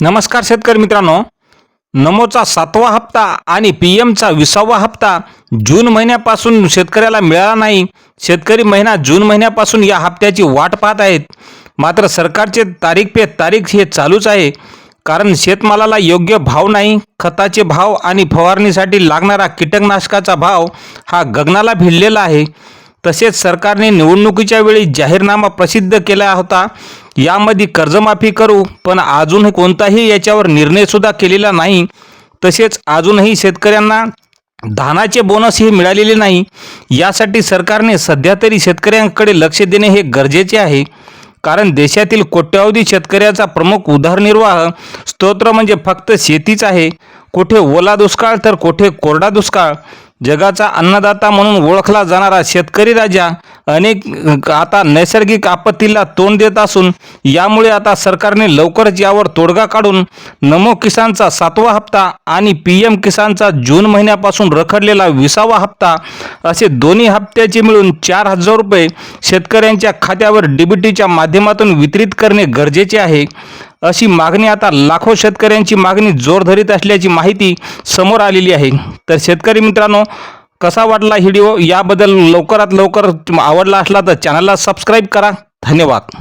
नमस्कार शेतकरी मित्रांनो. नमोचा सातवा हप्ता आणि पी एमचा विसावा हप्ता जून महिन्यापासून शेतकऱ्याला मिळाला नाही. शेतकरी महिना जून महिन्यापासून या हप्त्याची वाट पाहत आहेत. मात्र सरकारचे तारीख पे तारीख हे चालूच आहे. कारण शेतमालाला योग्य भाव नाही. खताचे भाव आणि फवारणीसाठी लागणारा कीटकनाशकाचा भाव हा गगनाला भिडलेला आहे. तसेच सरकारने निवडणुकीच्या वेळी जाहीरनामा प्रसिद्ध केला होता. यामध्ये कर्जमाफी करू पण अजून कोणताही याच्यावर निर्णयसुद्धा केलेला नाही. तसेच अजूनही शेतकऱ्यांना धानाचे बोनस हे मिळालेले नाही. यासाठी सरकारने सध्या तरी शेतकऱ्यांकडे लक्ष देणे हे गरजेचे आहे. कारण देशातील कोट्यावधी शेतकऱ्याचा प्रमुख उदरनिर्वाह स्तोत्र म्हणजे फक्त शेतीच आहे. कुठे ओला दुष्काळ तर कुठे कोरडा दुष्काळ. जगाचा अन्नदाता म्हणून ओळखला जाणारा शेतकरी राजा अनेक आता नैसर्गिक आपत्तीला तोंड देत असून यामुळे आता सरकारने लवकरच यावर तोडगा काढून नमो किसानचा सातवा हप्ता आणि पी एम किसानचा जून महिन्यापासून रखडलेला विसावा हप्ता असे दोन्ही हप्त्याचे मिळून चार हजार रुपये शेतकऱ्यांच्या खात्यावर डीबीटीच्या माध्यमातून वितरित करणे गरजेचे आहे. अशी मागणी आता लाखो शेतकऱ्यांची मागणी जोर धरीत असल्याची माहिती समोर आलेली आहे. तर शेतकरी मित्रांनो कसा वाटला व्हिडिओ? याबद्दल लवकरात लवकर आवडला असला तर चॅनलला सबस्क्राईब करा. धन्यवाद.